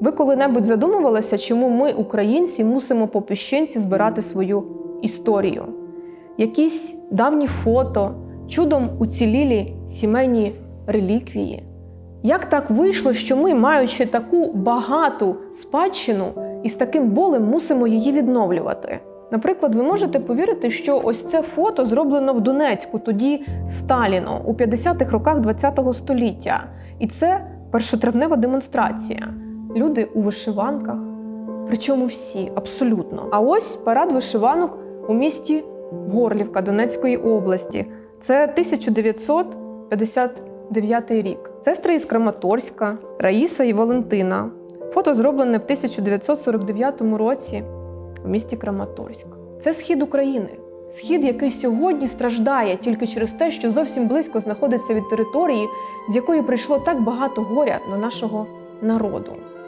Ви коли-небудь задумувалися, чому ми, українці, мусимо по піщинці збирати свою історію? Якісь давні фото, чудом уцілілі сімейні реліквії. Як так вийшло, що ми, маючи таку багату спадщину і з таким болем мусимо її відновлювати? Наприклад, ви можете повірити, що ось це фото зроблено в Донецьку, тоді Сталіно у 50-х роках ХХ століття. І це першотравнева демонстрація. Люди у вишиванках, причому всі, абсолютно. А ось парад вишиванок у місті Горлівка Донецької області. Це 1959 рік. Сестри із Краматорська, Раїса і Валентина. Фото зроблене в 1949 році у місті Краматорськ. Це схід України. Схід, який сьогодні страждає тільки через те, що зовсім близько знаходиться від території, з якої прийшло так багато горя до нашого народу.